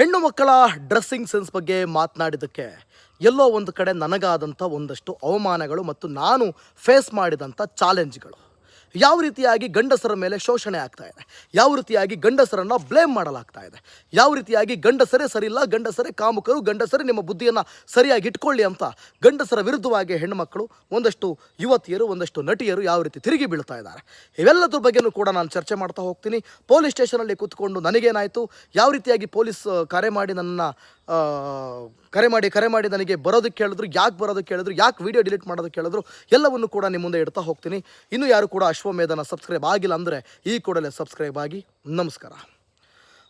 ಹೆಣ್ಣು ಮಕ್ಕಳ dressing sense ಬಗ್ಗೆ ಮಾತನಾಡಿದ್ದಕ್ಕೆ ಎಲ್ಲೋ ಒಂದು ಕಡೆ ನನಗಾದಂಥ ಒಂದಷ್ಟು ಅವಮಾನಗಳು ಮತ್ತು ನಾನು ಫೇಸ್ ಮಾಡಿದಂಥ ಚಾಲೆಂಜ್ಗಳು. ಯಾವ ರೀತಿಯಾಗಿ ಗಂಡಸರ ಮೇಲೆ ಶೋಷಣೆ ಆಗ್ತಾ ಇದೆ? ಯಾವ ರೀತಿಯಾಗಿ ಗಂಡಸರನ್ನು ಬ್ಲೇಮ್ ಮಾಡಲಾಗ್ತಾ ಇದೆ? ಯಾವ ರೀತಿಯಾಗಿ ಗಂಡಸರೇ ಸರಿಯಿಲ್ಲ, ಗಂಡಸರೇ ಕಾಮುಕರು, ಗಂಡಸರೇ ನಿಮ್ಮ ಬುದ್ಧಿಯನ್ನು ಸರಿಯಾಗಿ ಇಟ್ಕೊಳ್ಳಿ ಅಂತ ಗಂಡಸರ ವಿರುದ್ಧವಾಗಿ ಹೆಣ್ಣುಮಕ್ಕಳು ಒಂದಷ್ಟು ಯುವತಿಯರು, ಒಂದಷ್ಟು ನಟಿಯರು ಯಾವ ರೀತಿ ತಿರುಗಿ ಬೀಳ್ತಾ ಇದ್ದಾರೆ? ಇವೆಲ್ಲದ್ರ ಬಗ್ಗೆನೂ ಕೂಡ ನಾನು ಚರ್ಚೆ ಮಾಡ್ತಾ ಹೋಗ್ತೀನಿ. ಪೊಲೀಸ್ ಸ್ಟೇಷನಲ್ಲಿ ಕೂತ್ಕೊಂಡು ನನಗೇನಾಯಿತು? ಯಾವ ರೀತಿಯಾಗಿ ಪೊಲೀಸ್ ಕರೆ ಮಾಡಿ ನನ್ನ ಕರೆ ಮಾಡಿ ಕರೆ ಮಾಡಿ ನನಗೆ ಬರೋದಕ್ಕೆ ಕೇಳಿದ್ರು, ಯಾಕೆ ಬರೋದಕ್ಕೆ ಕೇಳಿದ್ರು, ಯಾಕೆ ವಿಡಿಯೋ ಡಿಲೀಟ್ ಮಾಡೋದಕ್ಕೆ ಕೇಳಿದ್ರು, ಎಲ್ಲವನ್ನು ಕೂಡ ನಿಮ್ಮ ಮುಂದೆ ಇಡ್ತಾ ಹೋಗ್ತೀನಿ. ಇನ್ನೂ ಯಾರು ಕೂಡ ಅಶ್ವಮೇಧನ ಸಬ್ಸ್ಕ್ರೈಬ್ ಆಗಿಲ್ಲ ಅಂದರೆ ಈ ಕೂಡಲೇ ಸಬ್ಸ್ಕ್ರೈಬ್ ಆಗಿ, ನಮಸ್ಕಾರ.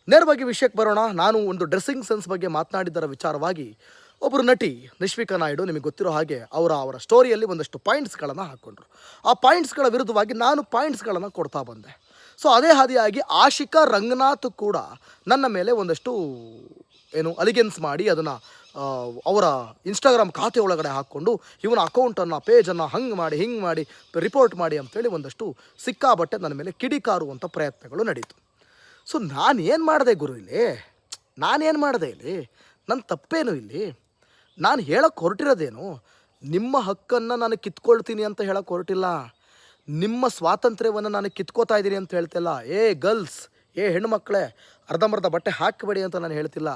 ನೇರವಾಗಿ ವಿಷಯಕ್ಕೆ ಬರೋಣ, ನಾನು ಒಂದು ಡ್ರೆಸ್ಸಿಂಗ್ ಸೆನ್ಸ್ ಬಗ್ಗೆ ಮಾತನಾಡಿದ್ದರ ವಿಚಾರವಾಗಿ ಒಬ್ಬರು ನಟಿ ನಿಶ್ವಿಕಾ ನಾಯ್ಡು, ನಿಮಗೆ ಗೊತ್ತಿರೋ ಹಾಗೆ, ಅವರ ಅವರ ಸ್ಟೋರಿಯಲ್ಲಿ ಒಂದಷ್ಟು ಪಾಯಿಂಟ್ಸ್ಗಳನ್ನು ಹಾಕ್ಕೊಂಡ್ರು ಆ ಪಾಯಿಂಟ್ಸ್ಗಳ ವಿರುದ್ಧವಾಗಿ ನಾನು ಪಾಯಿಂಟ್ಸ್ಗಳನ್ನು ಕೊಡ್ತಾ ಬಂದೆ. ಸೊ ಅದೇ ಹಾದಿಯಾಗಿ ಆಶಿಕಾ ರಂಗನಾಥ್ ಕೂಡ ನನ್ನ ಮೇಲೆ ಒಂದಷ್ಟು ಏನು ಅಲಿಗೆನ್ಸ್ ಮಾಡಿ ಅದನ್ನು ಅವರ ಇನ್ಸ್ಟಾಗ್ರಾಮ್ ಖಾತೆ ಒಳಗಡೆ ಹಾಕ್ಕೊಂಡು ಇವನ ಅಕೌಂಟನ್ನು ಪೇಜನ್ನು ಹಂಗೆ ಮಾಡಿ, ಹಿಂಗೆ ಮಾಡಿ ರಿಪೋರ್ಟ್ ಮಾಡಿ ಅಂಥೇಳಿ ಒಂದಷ್ಟು ಸಿಕ್ಕಾಬಟ್ಟೆ ನನ್ನ ಮೇಲೆ ಕಿಡಿಕಾರುವಂಥ ಪ್ರಯತ್ನಗಳು ನಡೀತು. ಸೊ ನಾನು ಏನು ಮಾಡಿದೆ ಗುರು ಇಲ್ಲಿ? ನಾನೇನು ಮಾಡಿದೆ ಇಲ್ಲಿ? ನನ್ನ ತಪ್ಪೇನು ಇಲ್ಲಿ? ನಾನು ಹೇಳಕ್ಕೆ ಹೊರಟಿರೋದೇನು? ನಿಮ್ಮ ಹಕ್ಕನ್ನು ನಾನು ಕಿತ್ಕೊಳ್ತೀನಿ ಅಂತ ಹೇಳಕ್ಕೆ ಹೊರಟಿಲ್ಲ. ನಿಮ್ಮ ಸ್ವಾತಂತ್ರ್ಯವನ್ನು ನಾನು ಕಿತ್ಕೋತಾ ಇದ್ದೀನಿ ಅಂತ ಹೇಳ್ತಿಲ್ಲ. ಏ, ಗರ್ಲ್ಸ್, ಏ, ಹೆಣ್ಣುಮಕ್ಕಳೇ, ಅರ್ಧಂಬರ್ಧ ಬಟ್ಟೆ ಹಾಕಬೇಡಿ ಅಂತ ನಾನು ಹೇಳ್ತಿಲ್ಲ.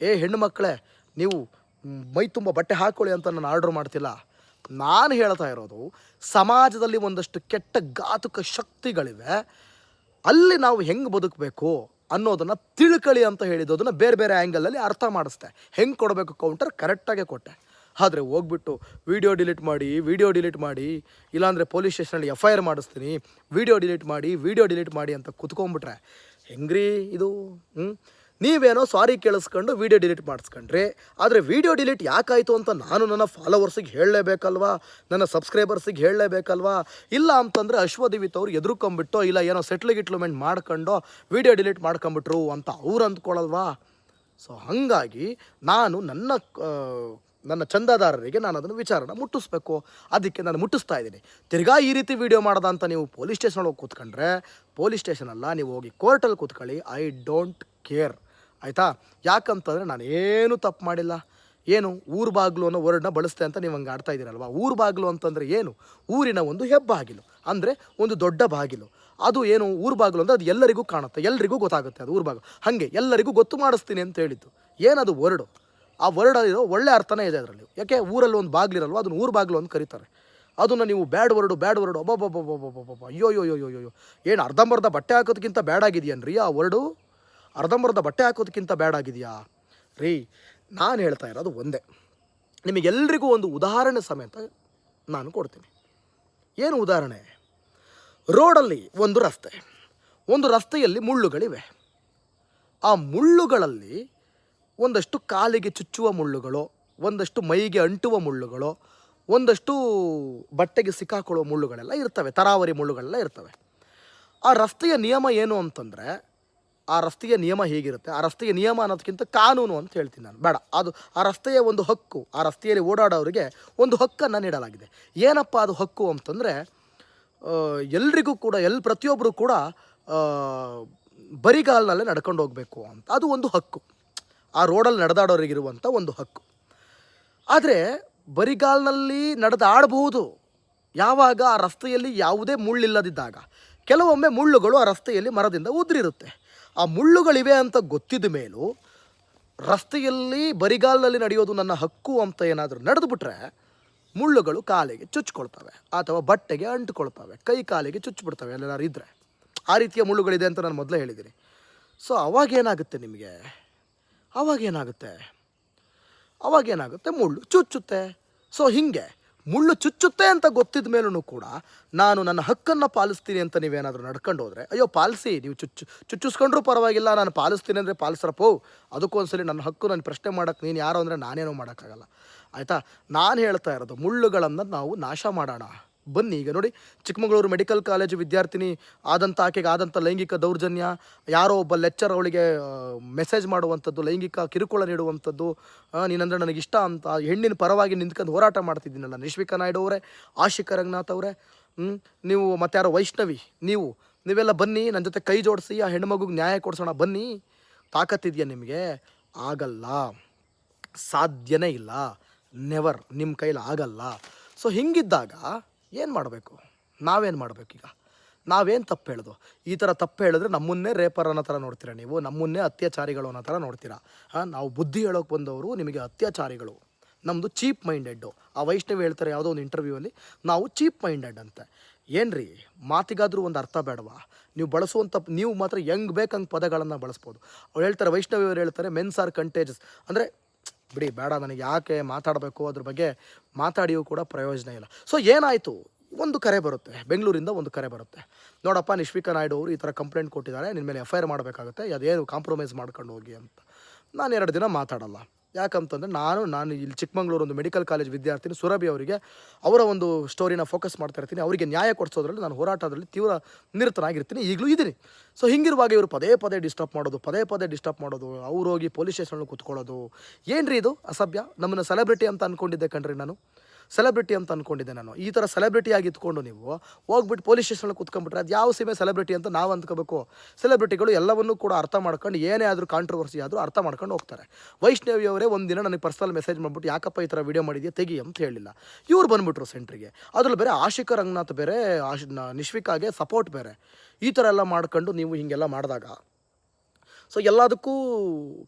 ಏ ಹೆಣ್ಣು ಮಕ್ಕಳೇ ನೀವು ಮ್, ತುಂಬ ಬಟ್ಟೆ ಹಾಕ್ಕೊಳ್ಳಿ ಅಂತ ನಾನು ಆರ್ಡ್ರ್ ಮಾಡ್ತಿಲ್ಲ. ನಾನು ಹೇಳ್ತಾ ಇರೋದು ಸಮಾಜದಲ್ಲಿ ಒಂದಷ್ಟು ಕೆಟ್ಟ ಘಾತುಕ ಶಕ್ತಿಗಳಿವೆ ಅಲ್ಲಿ ನಾವು ಹೆಂಗೆ ಬದುಕಬೇಕು ಅನ್ನೋದನ್ನು ತಿಳ್ಕಳಿ ಅಂತ ಹೇಳಿದ್ದು ಅದನ್ನು ಬೇರೆ ಬೇರೆ ಆ್ಯಂಗಲಲ್ಲಿ ಅರ್ಥ ಮಾಡಿಸ್ತೆ ಹೆಂಗೆ ಕೊಡಬೇಕು ಕೌಂಟರ್ ಕರೆಕ್ಟಾಗೆ ಕೊಟ್ಟೆ. ಆದರೆ ಹೋಗ್ಬಿಟ್ಟು ವೀಡಿಯೋ ಡಿಲೀಟ್ ಮಾಡಿ ವೀಡಿಯೋ ಡಿಲೀಟ್ ಮಾಡಿ ಇಲ್ಲಾಂದರೆ ಪೊಲೀಸ್ ಸ್ಟೇಷನಲ್ಲಿ ಎಫ್ ಐ ಆರ್ ಮಾಡಿಸ್ತೀನಿ ವೀಡಿಯೋ ಡಿಲೀಟ್ ಮಾಡಿ ವೀಡಿಯೋ ಡಿಲೀಟ್ ಮಾಡಿ ಅಂತ ಕುತ್ಕೊಂಡ್ಬಿಟ್ರೆ ಹೆಂಗ್ರಿ ಇದು ಹ್ಞೂ ನೀವೇನೋ ಸಾರಿ ಕೇಳಿಸ್ಕೊಂಡು ವಿಡಿಯೋ ಡಿಲೀಟ್ ಮಾಡಿಸ್ಕೊಂಡ್ರಿ. ಆದರೆ ವಿಡಿಯೋ ಡಿಲೀಟ್ ಯಾಕಾಯಿತು ಅಂತ ನಾನು ನನ್ನ ಫಾಲೋವರ್ಸಿಗೆ ಹೇಳಲೇಬೇಕಲ್ವಾ? ನನ್ನ ಸಬ್ಸ್ಕ್ರೈಬರ್ಸಿಗೆ ಹೇಳಲೇಬೇಕಲ್ವಾ? ಇಲ್ಲ ಅಂತಂದರೆ ಅಶ್ವದೀವಿತ್ ಅವ್ರು ಎದುರ್ಕೊಂಬಿಟ್ಟು ಇಲ್ಲ ಏನೋ ಸೆಟ್ಲ್ ಗಿಟ್ಲ್ಮೆಂಟ್ ಮಾಡ್ಕೊಂಡು ವಿಡಿಯೋ ಡಿಲೀಟ್ ಮಾಡ್ಕೊಂಬಿಟ್ರು ಅಂತ ಅವ್ರು ಅಂದ್ಕೊಳ್ಳಲ್ವಾ ಸೊ ಹಾಗಾಗಿ ನಾನು ನನ್ನ ನನ್ನ ಚಂದಾದಾರರಿಗೆ ನಾನು ಅದನ್ನು ವಿಚಾರನ ಮುಟ್ಟಿಸ್ಬೇಕು. ಅದಕ್ಕೆ ನಾನು ಮುಟ್ಟಿಸ್ತಾ ಇದ್ದೀನಿ. ತಿರ್ಗಾ ಈ ರೀತಿ ವಿಡಿಯೋ ಮಾಡ್ದ ಅಂತ ನೀವು ಪೊಲೀಸ್ ಸ್ಟೇಷನ್ ಹೋಗಿ ಕೂತ್ಕೊಂಡ್ರೆ, ಪೊಲೀಸ್ ಸ್ಟೇಷನ್ ಅಲ್ಲ, ನೀವು ಹೋಗಿ ಕೋರ್ಟಲ್ಲಿ ಕೂತ್ಕೊಳ್ಳಿ. I don't care. ಆಯಿತಾ? ಯಾಕಂತಂದರೆ ನಾನು ಏನೂ ತಪ್ಪು ಮಾಡಿಲ್ಲ. ಏನು, ಊರು ಬಾಗಿಲು ಅನ್ನೋ ವರ್ಡ್ನ ಬಳಸ್ತೆ ಅಂತ ನೀವು ಹಂಗೆ ಆಡ್ತಾ ಇದ್ದೀರಲ್ವ? ಊರು ಬಾಗಿಲು ಅಂತಂದರೆ ಏನು? ಊರಿನ ಒಂದು ಹೆಬ್ಬಾಗಿಲು. ಅಂದರೆ ಒಂದು ದೊಡ್ಡ ಬಾಗಿಲು. ಅದು ಏನು, ಊರು ಬಾಗಿಲು ಅಂದರೆ ಅದು ಎಲ್ಲರಿಗೂ ಕಾಣುತ್ತೆ. ಎಲ್ಲರಿಗೂ ಗೊತ್ತಾಗುತ್ತೆ ಅದು ಊರು ಬಾಗಿಲು. ಹಾಗೆ ಎಲ್ಲರಿಗೂ ಗೊತ್ತು ಮಾಡಿಸ್ತೀನಿ ಅಂತ ಹೇಳಿದ್ದು. ಏನದು ವರ್ಡು ಆ ವರ್ಡ್ ಅಲ್ಲಿರೋ ಒಳ್ಳೆ ಅರ್ಥನೇ ಇದೆ ಅದರಲ್ಲಿ. ಯಾಕೆ? ಊರಲ್ಲಿ ಒಂದು ಬಾಗಿಲಿರಲ್ವ ಅದನ್ನು ಊರು ಬಾಗಿಲು ಅಂತ ಕರೀತಾರೆ. ಅದನ್ನು ನೀವು ಬ್ಯಾಡ್ ವರ್ಡು ಬ್ಯಾಡ್ ವರ್ಡು ಒಬ್ಬೊಬ್ಬೊಬ್ಬೊಬ್ಬೊಬ್ಬ ಅಯ್ಯೋ ಅಯ್ಯೋ ಅಯ್ಯೋ ಯೋ ಯೋ ಏನು ಅರ್ಧಂಬರ್ಧ ಬಟ್ಟೆ ಹಾಕೋದಕ್ಕಿಂತ ಬ್ಯಾಡ್ ಆಗಿದೆಯನ್ರಿ ಆ ವರ್ಡು ಅರ್ಧಂಬರ್ಧ ಬಟ್ಟೆ ಹಾಕೋದಕ್ಕಿಂತ ಆಗಿದೆಯಾ? ರೀ, ನಾನು ಹೇಳ್ತಾ ಇರೋದು ಒಂದೇ. ನಿಮಗೆಲ್ರಿಗೂ ಒಂದು ಉದಾಹರಣೆ ಸಮೇತ ನಾನು ಕೊಡ್ತೀನಿ. ಏನು ಉದಾಹರಣೆ? ರೋಡಲ್ಲಿ ಒಂದು ರಸ್ತೆ. ಒಂದು ರಸ್ತೆಯಲ್ಲಿ ಮುಳ್ಳುಗಳಿವೆ. ಆ ಮುಳ್ಳುಗಳಲ್ಲಿ ಒಂದಷ್ಟು ಕಾಲಿಗೆ ಚುಚ್ಚುವ ಮುಳ್ಳುಗಳು, ಒಂದಷ್ಟು ಮೈಗೆ ಅಂಟುವ ಮುಳ್ಳುಗಳು, ಒಂದಷ್ಟು ಬಟ್ಟೆಗೆ ಸಿಕ್ಕಾಕೊಳ್ಳುವ ಮುಳ್ಳುಗಳೆಲ್ಲ ಇರ್ತವೆ, ತರಾವರಿ ಮುಳ್ಳುಗಳೆಲ್ಲ ಇರ್ತವೆ. ಆ ರಸ್ತೆಯ ನಿಯಮ ಏನು ಅಂತಂದರೆ ಆ ರಸ್ತೆಯ ನಿಯಮ ಹೇಗಿರುತ್ತೆ? ಆ ರಸ್ತೆಯ ನಿಯಮ ಅನ್ನೋದಕ್ಕಿಂತ ಕಾನೂನು ಅಂತ ಹೇಳ್ತೀನಿ ನಾನು. ಬೇಡ. ಅದು ಆ ರಸ್ತೆಯ ಒಂದು ಹಕ್ಕು, ಆ ರಸ್ತೆಯಲ್ಲಿ ಓಡಾಡೋರಿಗೆ ಒಂದು ಹಕ್ಕನ್ನು ನೀಡಲಾಗಿದೆ. ಏನಪ್ಪ ಅದು ಹಕ್ಕು ಅಂತಂದರೆ ಎಲ್ರಿಗೂ ಕೂಡ ಎಲ್ಲಿ ಪ್ರತಿಯೊಬ್ಬರು ಕೂಡ ಬರಿಗಾಲಿನಲ್ಲೇ ನಡ್ಕೊಂಡು ಹೋಗಬೇಕು ಅಂತ. ಅದು ಒಂದು ಹಕ್ಕು. ಆ ರೋಡಲ್ಲಿ ನಡೆದಾಡೋರಿಗಿರುವಂಥ ಒಂದು ಹಕ್ಕು. ಆದರೆ ಬರಿಗಾಲಿನಲ್ಲಿ ನಡೆದಾಡಬಹುದು ಯಾವಾಗ? ಆ ರಸ್ತೆಯಲ್ಲಿ ಯಾವುದೇ ಮುಳ್ಳಿಲ್ಲದಿದ್ದಾಗ. ಕೆಲವೊಮ್ಮೆ ಮುಳ್ಳುಗಳು ಆ ರಸ್ತೆಯಲ್ಲಿ ಮರದಿಂದ ಉದುರಿರುತ್ತೆ. ಆ ಮುಳ್ಳುಗಳಿವೆ ಅಂತ ಗೊತ್ತಿದ ಮೇಲೂ ರಸ್ತೆಯಲ್ಲಿ ಬರಿಗಾಲದಲ್ಲಿ ನಡೆಯೋದು ನನ್ನ ಹಕ್ಕು ಅಂತ ಏನಾದರೂ ನಡೆದುಬಿಟ್ರೆ ಮುಳ್ಳುಗಳು ಕಾಲಿಗೆ ಚುಚ್ಕೊಳ್ತವೆ ಅಥವಾ ಬಟ್ಟೆಗೆ ಅಂಟುಕೊಳ್ತವೆ, ಕೈ ಕಾಲಿಗೆ ಚುಚ್ಚಿಬಿಡ್ತವೆ ಎಲ್ಲಾರು ಇದ್ದರೆ ಆ ರೀತಿಯ ಮುಳ್ಳುಗಳಿದೆ ಅಂತ ನಾನು ಮೊದಲೇ ಹೇಳಿದ್ದೀನಿ. ಸೊ ಅವಾಗೇನಾಗುತ್ತೆ ನಿಮಗೆ? ಅವಾಗೇನಾಗುತ್ತೆ ಅವಾಗೇನಾಗುತ್ತೆ ಮುಳ್ಳು ಚುಚ್ಚುತ್ತೆ. ಸೊ ಹೀಗೆ. ಮುಳ್ಳು ಚುಚ್ಚುತ್ತೆ ಅಂತ ಗೊತ್ತಿದ ಮೇಲೂ ಕೂಡ ನಾನು ನನ್ನ ಹಕ್ಕನ್ನು ಪಾಲಿಸ್ತೀನಿ ಅಂತ ನೀವೇನಾದರೂ ನಡ್ಕೊಂಡು ಹೋದರೆ, ಅಯ್ಯೋ ಪಾಲಿಸಿ, ನೀವು ಚುಚ್ಚು, ಚುಚ್ಚಿಸ್ಕೊಂಡ್ರೂ ಪರವಾಗಿಲ್ಲ, ನಾನು ಪಾಲಿಸ್ತೀನಿ ಅಂದರೆ ಪಾಲಿಸ್ರಪ್ಪೋ ಅದಕ್ಕೊಂದ್ಸಲಿ ನನ್ನ ಹಕ್ಕು ನಾನು ಪ್ರಶ್ನೆ ಮಾಡೋಕ್ಕೆ ನೀನು ಯಾರು ಅಂದರೆ ನಾನೇನೋ ಮಾಡೋಕ್ಕಾಗಲ್ಲ. ಆಯಿತಾ? ನಾನು ಹೇಳ್ತಾ ಇರೋದು ಮುಳ್ಳುಗಳನ್ನು ನಾವು ನಾಶ ಮಾಡೋಣ. ಬನ್ನಿ. ಈಗ ನೋಡಿ, ಚಿಕ್ಕಮಗಳೂರು ಮೆಡಿಕಲ್ ಕಾಲೇಜು ವಿದ್ಯಾರ್ಥಿನಿ ಆದಂಥ ಆಕೆಗೆ ಆದಂಥ ಲೈಂಗಿಕ ದೌರ್ಜನ್ಯ, ಯಾರೋ ಒಬ್ಬ ಲೆಕ್ಚರ್ ಅವಳಿಗೆ ಮೆಸೇಜ್ ಮಾಡುವಂಥದ್ದು, ಲೈಂಗಿಕ ಕಿರುಕುಳ ನೀಡುವಂಥದ್ದು ನೀನಂದ್ರೆ ನನಗೆ ಇಷ್ಟ ಅಂತ ಹೆಣ್ಣಿನ ಪರವಾಗಿ ನಿಂತ್ಕೊಂಡು ಹೋರಾಟ ಮಾಡ್ತಿದ್ದೀನಲ್ಲ. ನಿಶ್ವಿಕಾ ನಾಯ್ಡು ಅವರೇ, ಆಶಿಕ ರಂಗನಾಥ್ ಅವರೇ? ನೀವು ಮತ್ತಾರೋ ವೈಷ್ಣವಿ, ನೀವು, ನೀವೆಲ್ಲ ಬನ್ನಿ ನನ್ನ ಜೊತೆ ಕೈ ಜೋಡಿಸಿ, ಆ ಹೆಣ್ಮಗುಗೆ ನ್ಯಾಯ ಕೊಡಿಸೋಣ, ಬನ್ನಿ. ತಾಕತ್ತಿದೆಯಾ ನಿಮಗೆ? ಆಗಲ್ಲ. ಸಾಧ್ಯನೇ ಇಲ್ಲ. ನೆವರ್ ನಿಮ್ಮ ಕೈಲಿ ಆಗಲ್ಲ. ಸೊ ಹಿಂಗಿದ್ದಾಗ ಏನು ಮಾಡಬೇಕು? ನಾವೇನು ಮಾಡಬೇಕೀಗ ನಾವೇನು ತಪ್ಪು ಹೇಳೋದು? ಈ ಥರ ತಪ್ಪು ಹೇಳಿದ್ರೆ ನಮ್ಮನ್ನೇ ರೇಪರ್ ಅನ್ನೋ ಥರ ನೋಡ್ತೀರಾ ನೀವು? ನಮ್ಮನ್ನೇ ಅತ್ಯಾಚಾರಿಗಳು ಅನ್ನೋ ಥರ ನೋಡ್ತೀರಾ? ನಾವು ಬುದ್ಧಿ ಹೇಳೋಕೆ ಬಂದವರು ನಿಮಗೆ ಅತ್ಯಾಚಾರಿಗಳು. ನಮ್ಮದು ಚೀಪ್ ಮೈಂಡೆಡ್ಡು ಆ ವೈಷ್ಣವಿ ಹೇಳ್ತಾರೆ ಯಾವುದೋ ಒಂದು ಇಂಟರ್ವ್ಯೂವಲ್ಲಿ ನಾವು ಚೀಪ್ ಮೈಂಡೆಡ್ ಅಂತೆ. ರೀ ಮಾತಿಗಾದರೂ ಒಂದು ಅರ್ಥ ಬೇಡವಾ? ನೀವು ಬಳಸುವಂಥ ನೀವು ಮಾತ್ರ ಹೆಂಗೆ ಬೇಕಂಗೆ ಪದಗಳನ್ನು ಬಳಸ್ಬೋದು. ಅವ್ರು ಹೇಳ್ತಾರೆ, ವೈಷ್ಣವಿಯವರು ಹೇಳ್ತಾರೆ ಮೆನ್ಸ್ ಆರ್ ಕಂಟೇಜಸ್ ಅಂದರೆ ಬಿಡಿ, ಬೇಡ, ನನಗೆ ಯಾಕೆ ಮಾತಾಡಬೇಕು ಅದ್ರ ಬಗ್ಗೆ ಮಾತಾಡಿಯೂ ಕೂಡ ಪ್ರಯೋಜನ ಇಲ್ಲ. ಸೊ ಏನಾಯಿತು? ಒಂದು ಕರೆ ಬರುತ್ತೆ. ಬೆಂಗಳೂರಿಂದ ಒಂದು ಕರೆ ಬರುತ್ತೆ. ನೋಡಪ್ಪ, ನಿಶ್ವಿಕಾ ನಾಯ್ಡು ಅವರು ಈ ಥರ ಕಂಪ್ಲೇಂಟ್ ಕೊಟ್ಟಿದ್ದಾರೆ. ನಿನ್ನ ಮೇಲೆ ಎಫ್ ಐ ಆರ್ ಮಾಡಬೇಕಾಗುತ್ತೆ. ಅದೇನು ಕಾಂಪ್ರಮೈಸ್ ಮಾಡ್ಕೊಂಡು ಹೋಗಿ ಅಂತ. ನಾನು ಎರಡು ದಿನ ಮಾತಾಡಲ್ಲ. ಯಾಕಂತಂದರೆ ನಾನು ನಾನು ಇಲ್ಲಿ ಚಿಕ್ಕಮಂಗ್ಳೂರು ಒಂದು ಮೆಡಿಕಲ್ ಕಾಲೇಜ್ ವಿದ್ಯಾರ್ಥಿನಿ ಸುರಭಿ ಅವರಿಗೆ ಅವರ ಒಂದು ಸ್ಟೋರಿನ ಫೋಕಸ್ ಮಾಡ್ತಾ ಇರ್ತೀನಿ. ಅವರಿಗೆ ನ್ಯಾಯ ಕೊಡಿಸೋದ್ರಲ್ಲಿ ನಾನು ಹೋರಾಟದಲ್ಲಿ ತೀವ್ರ ನಿರತನಾಗಿರ್ತೀನಿ. ಈಗಲೂ ಇದ್ದೀನಿ. ಸೊ ಹಿಂಗಿರುವಾಗ ಇವರು ಪದೇ ಪದೇ ಡಿಸ್ಟರ್ಬ್ ಮಾಡೋದು, ಪದೇ ಪದೇ ಡಿಸ್ಟರ್ಬ್ ಮಾಡೋದು, ಅವ್ರು ಹೋಗಿ ಪೊಲೀಸ್ ಸ್ಟೇಷನಲ್ಲಿ ಕೂತ್ಕೊಳ್ಳೋದು. ಏನ್ರಿ ಇದು? ಅಸಭ್ಯ? ನಮ್ಮನ್ನು ಸೆಲೆಬ್ರಿಟಿ ಅಂತ ಅಂದ್ಕೊಂಡಿದ್ದೆ ಕಣ್ರಿ ನಾನು. ಸೆಲೆಬ್ರಿಟಿ ಅಂತ ಅಂದ್ಕೊಂಡಿದ್ದೆ ನಾನು. ಈ ಥರ ಸೆಲೆಬ್ರಿಟಿ ಆಗಿ ಇದ್ಕೊಂಡು ನೀವು ಹೋಗ್ಬಿಟ್ಟು ಪೊಲೀಸ್ ಸ್ಟೇಷನಲ್ಲಿ ಕುತ್ಕೊಂಡ್ಬಿಟ್ರೆ ಅದು ಯಾವ ಸೀಮೆ ಸೆಲೆಬ್ರಿಟಿ ಅಂತ ನಾವು ಅಂದ್ಕೋಬೇಕು ಸೆಲೆಬ್ರಿಟಿಗಳು ಎಲ್ಲವನ್ನೂ ಕೂಡ ಅರ್ಥ ಮಾಡ್ಕೊಂಡು ಏನೇ ಆದರೂ ಕಾಂಟ್ರವರ್ಸಿ ಆದರೂ ಅರ್ಥ ಮಾಡ್ಕೊಂಡು ಹೋಗ್ತಾರೆ. ವೈಷ್ಣವಿ ಅವರೇ ಒಂದಿನ ನನಗೆ ಪರ್ಸನಲ್ ಮೆಸೇಜ್ ಮಾಡ್ಬಿಟ್ಟು, ಯಾಕಪ್ಪ ಈ ಥರ ವಿಡಿಯೋ ಮಾಡಿದ್ಯಾ? ತೆಗಿ ಅಂತ ಹೇಳಿಲ್ಲ. ಇವ್ರು ಬಂದುಬಿಟ್ರು ಸೆಂಟ್ರಿಗೆ ಅದ್ರಲ್ಲಿ ಬೇರೆ ಆಶಿಕ ರಂಗನಾಥ್ ಬೇರೆ, ಆಶ್ ನಿಶ್ವಿಕಾಗೆ ಸಪೋರ್ಟ್ ಬೇರೆ. ಈ ಥರ ಎಲ್ಲ ಮಾಡ್ಕೊಂಡು ನೀವು ಹೀಗೆಲ್ಲ ಮಾಡಿದಾಗ ಸೊ ಎಲ್ಲದಕ್ಕೂ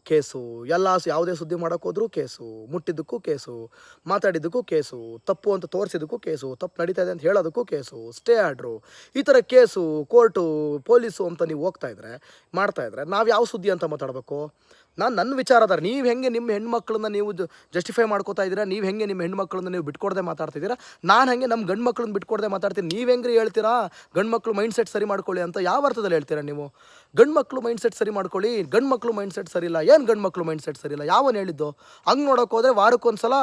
ಕೇಸು. ಎಲ್ಲ ಯಾವುದೇ ಸುದ್ದಿ ಮಾಡೋಕ್ಕೋದ್ರೂ ಕೇಸು. ಮುಟ್ಟಿದ್ದಕ್ಕೂ ಕೇಸು. ಮಾತಾಡಿದ್ದಕ್ಕೂ ಕೇಸು. ತಪ್ಪು ಅಂತ ತೋರಿಸಿದ್ದಕ್ಕೂ ಕೇಸು. ತಪ್ಪು ನಡೀತಾ ಇದೆ ಅಂತ ಹೇಳೋದಕ್ಕೂ ಕೇಸು. ಸ್ಟೇ ಆರ್ಡ್ರು ಈ ಥರ ಕೇಸು, ಕೋರ್ಟು, ಪೊಲೀಸು ಅಂತ ನೀವು ಹೋಗ್ತಾ ಇದ್ರೆ, ಮಾಡ್ತಾ ನಾವು ಯಾವ ಸುದ್ದಿ ಅಂತ ಮಾತಾಡಬೇಕು? ನಾನು ನನ್ನ ವಿಚಾರ ಅದಾರೆ ನೀವು ಹೆಂಗೆ ನಿಮ್ಮ ಹೆಣ್ಮಕ್ಳನ್ನ ನೀವು ಜಸ್ಟಿಫೈ ಮಾಡ್ಕೋತಾ ಇದ್ದೀರಾ, ನೀವು ಹೆಂಗೆ ನಿಮ್ಮ ಹೆಣ್ಮಕ್ಳನ್ನ ನೀವು ಬಿಟ್ಕೊಡದೆ ಮಾತಾಡ್ತಿದ್ದೀರಾ? ನಾನು ಹಂಗೆ ನಮ್ಮ ಗಂಡು ಮಕ್ಳನ್ನ ಬಿಟ್ಕೊಡದೆ ಮಾತಾಡ್ತೀನಿ, ನೀವು ಹೆಂಗ್ರಿ ಹೇಳ್ತೀರಾ? ಗಂಡು ಮಕ್ಳು ಮೈಂಡ್ ಸೆಟ್ ಸರಿ ಮಾಡ್ಕೊಳ್ಳಿ ಅಂತ ಯಾವ ಅರ್ಥದಲ್ಲಿ ಹೇಳ್ತೀರಾ ನೀವು? ಗಂಡು ಮಕ್ಕಳು ಮೈಂಡ್ ಸೆಟ್ ಸರಿ ಮಾಡ್ಕೊಳ್ಳಿ ಗಂಡು ಮಕ್ಕಳು ಮೈಂಡ್ ಸೆಟ್ ಸರಿ ಇಲ್ಲ, ಏನು ಗಂಡು ಮಕ್ಕಳು ಮೈಂಡ್ ಸೆಟ್ ಸರಿ ಇಲ್ಲ, ಯಾವನು ಹೇಳಿದ್ದು? ಹಂಗೆ ನೋಡೋಕೆ ಹೋದರೆ ವಾರಕ್ಕೊಂದ್ಸಲ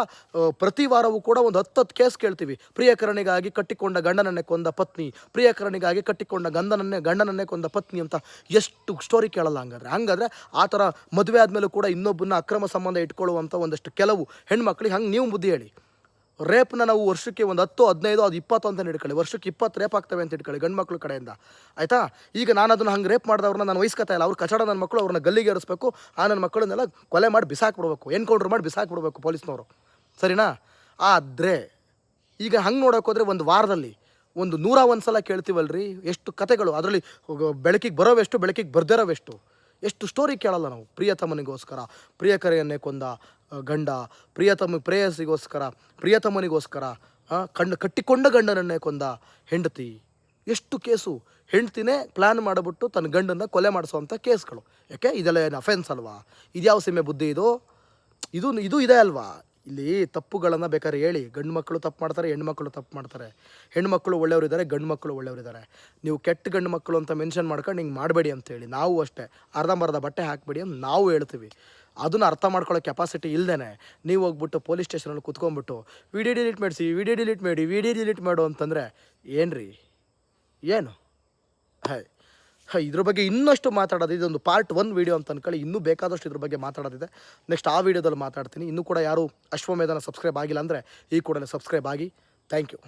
ಪ್ರತಿ ವಾರವೂ ಕೂಡ ಒಂದು ಹತ್ತು ಹತ್ತು ಕೇಸ್ ಕೇಳ್ತೀವಿ. ಪ್ರಿಯಕರಣಿಗಾಗಿ ಕಟ್ಟಿಕೊಂಡ ಗಂಡನನ್ನೇ ಕೊಂದ ಪತ್ನಿ ಪ್ರಿಯಕರಣಿಗಾಗಿ ಕಟ್ಟಿಕೊಂಡ ಗಂಡನನ್ನೇ ಗಂಡನನ್ನೇ ಕೊಂದ ಪತ್ನಿ ಅಂತ ಎಷ್ಟು ಸ್ಟೋರಿ ಕೇಳಲ್ಲ ಹಂಗಾದ್ರೆ. ಹಂಗಾದ್ರೆ ಆ ಥರ ಮದುವೆ ಆದಮೇಲೂ ಕೂಡ ಇನ್ನೊಬ್ಬನ ಅಕ್ರಮ ಸಂಬಂಧ ಇಟ್ಕೊಳ್ಳುವಂಥ ಒಂದಷ್ಟು ಕೆಲವು ಹೆಣ್ಮಕ್ಳಿಗೆ ಹಂಗೆ ನೀವು ಬುದ್ಧಿ ಹೇಳಿ. ರೇಪ್ನ ನಾವು ವರ್ಷಕ್ಕೆ ಒಂದು ಹತ್ತು, ಹದಿನೈದು, ಅದು ಇಪ್ಪತ್ತು ಅಂತ ಇಟ್ಕೊಳ್ಳಿ ವರ್ಷಕ್ಕೆ ಇಪ್ಪತ್ತು ರೇಪ್ ಆಗ್ತವೆ ಅಂತ ಇಟ್ಕೊಳ್ಳಿ ಗಂಡು ಮಕ್ಳ ಕಡೆಯಿಂದ. ಆಯಿತಾ? ಈಗ ನಾನು ಅದನ್ನು ಹಂಗೆ ರೇಪ್ ಮಾಡಿದವ್ರನ್ನ ನಾನು ವಹಿಸ್ಕೊತಾ ಇಲ್ಲ. ಅವ್ರು ಕಚಡ ನನ್ನ ಮಕ್ಕಳು ಅವ್ರನ್ನ ಗಲ್ಲಿಗೆ ಏರಿಸ್ಬೇಕು. ಆ ನನ್ನ ಮಕ್ಕಳನ್ನೆಲ್ಲ ಕೊಲೆ ಮಾಡಿ ಬಿಸಾಕ್ಬಿಡ್ಬೇಕು. ಎನ್ಕೌಂಟ್ರ್ ಮಾಡಿ ಬಿಸಾಕ್ಬಿಡ್ಬೇಕು ಪೊಲೀಸ್ನವರು. ಸರಿನಾ? ಆದರೆ ಈಗ ಹಂಗೆ ನೋಡೋಕೆ ಹೋದರೆ ಒಂದು ವಾರದಲ್ಲಿ ಒಂದು ನೂರ ಒಂದು ಸಲ ಕೇಳ್ತೀವಲ್ರಿ? ಎಷ್ಟು ಕತೆಗಳು. ಅದರಲ್ಲಿ ಬೆಳಕಿಗೆ ಬರೋವೆಷ್ಟು, ಬೆಳಕಿಗೆ ಬರ್ದಿರೋವೆಷ್ಟು? ಎಷ್ಟು ಸ್ಟೋರಿ ಕೇಳಲ್ಲ ನಾವು. ಪ್ರಿಯತಮನಿಗೋಸ್ಕರ ಪ್ರಿಯಕರೆಯನ್ನೇ ಕೊಂದ ಗಂಡ ಪ್ರಿಯತಮ ಪ್ರೇಯಸಿಗೋಸ್ಕರ ಪ್ರಿಯತಮನಿಗೋಸ್ಕರ ಕಂಡು ಕಟ್ಟಿಕೊಂಡ ಗಂಡನನ್ನೇ ಕೊಂದ ಹೆಂಡತಿ. ಎಷ್ಟು ಕೇಸು. ಹೆಂಡ್ತಿನೇ ಪ್ಲ್ಯಾನ್ ಮಾಡಿಬಿಟ್ಟು ತನ್ನ ಗಂಡನ್ನ ಕೊಲೆ ಮಾಡಿಸುವಂಥ ಕೇಸ್ಗಳು. ಯಾಕೆ? ಇದೆಲ್ಲ ಏನು ಅಫೆನ್ಸ್ ಅಲ್ವಾ? ಇದ್ಯಾವ ಸೀಮೆ ಬುದ್ಧಿ ಇದು? ಇದು ಇದು ಇದೆ ಅಲ್ವಾ? ಇಲ್ಲಿ ತಪ್ಪುಗಳನ್ನು ಬೇಕಾದ್ರೆ ಹೇಳಿ. ಗಂಡು ಮಕ್ಕಳು ತಪ್ಪು ಮಾಡ್ತಾರೆ ಹೆಣ್ಮಕ್ಳು ತಪ್ಪು ಮಾಡ್ತಾರೆ. ಹೆಣ್ಮಕ್ಳು ಒಳ್ಳೆಯವರಿದ್ದಾರೆ ಗಂಡು ಮಕ್ಕಳು ಒಳ್ಳೆಯವರಿದ್ದಾರೆ ನೀವು ಕೆಟ್ಟ ಗಂಡು ಮಕ್ಕಳು ಅಂತ ಮೆನ್ಷನ್ ಮಾಡ್ಕೊಂಡು ಹಿಂಗೆ ಮಾಡಬೇಡಿ ಅಂತೇಳಿ ನಾವು ಅಷ್ಟೇ. ಅರ್ಧಂಬರ್ಧ ಬಟ್ಟೆ ಹಾಕಬೇಡಿ ಅಂತ ನಾವು ಹೇಳ್ತೀವಿ. ಅದನ್ನು ಅರ್ಥ ಮಾಡ್ಕೊಳ್ಳೋ ಕೆಪಾಸಿಟಿ ಇಲ್ಲದೇ ನೀವು ಹೋಗ್ಬಿಟ್ಟು ಪೊಲೀಸ್ ಸ್ಟೇಷನಲ್ಲಿ ಕುತ್ಕೊಂಡ್ಬಿಟ್ಟು, ವಿಡಿಯೋ ಡಿಲೀಟ್ ಮಾಡಿಸಿ, ವಿಡಿಯೋ ಡಿಲೀಟ್ ಮಾಡಿ, ವಿಡಿಯೋ ಡಿಲೀಟ್ ಮಾಡು ಅಂತಂದರೆ ಏನು? ರೀ ಹಾಯ್ ಇದ್ರ ಬಗ್ಗೆ ಇನ್ನಷ್ಟು ಮಾತಾಡೋದು. ಇದೊಂದು ಪಾರ್ಟ್ ಒನ್ ವೀಡಿಯೋ ಅಂತ ಅಂದ್ಕೊಳ್ಳಿ ಇನ್ನೂ ಬೇಕಾದಷ್ಟು ಇದ್ರ ಬಗ್ಗೆ ಮಾತಾಡೋದಿದೆ. ನೆಕ್ಸ್ಟ್ ಆ ವಿಡಿಯೋದಲ್ಲಿ ಮಾತಾಡ್ತೀನಿ. ಇನ್ನೂ ಕೂಡ ಯಾರು ಅಶ್ವಮೇಧನ ಸಬ್ಸ್ಕ್ರೈಬ್ ಆಗಿಲ್ಲ ಅಂದರೆ ಈ ಕೂಡಲೇ ಸಬ್ಸ್ಕ್ರೈಬ್ ಆಗಿ. Thank you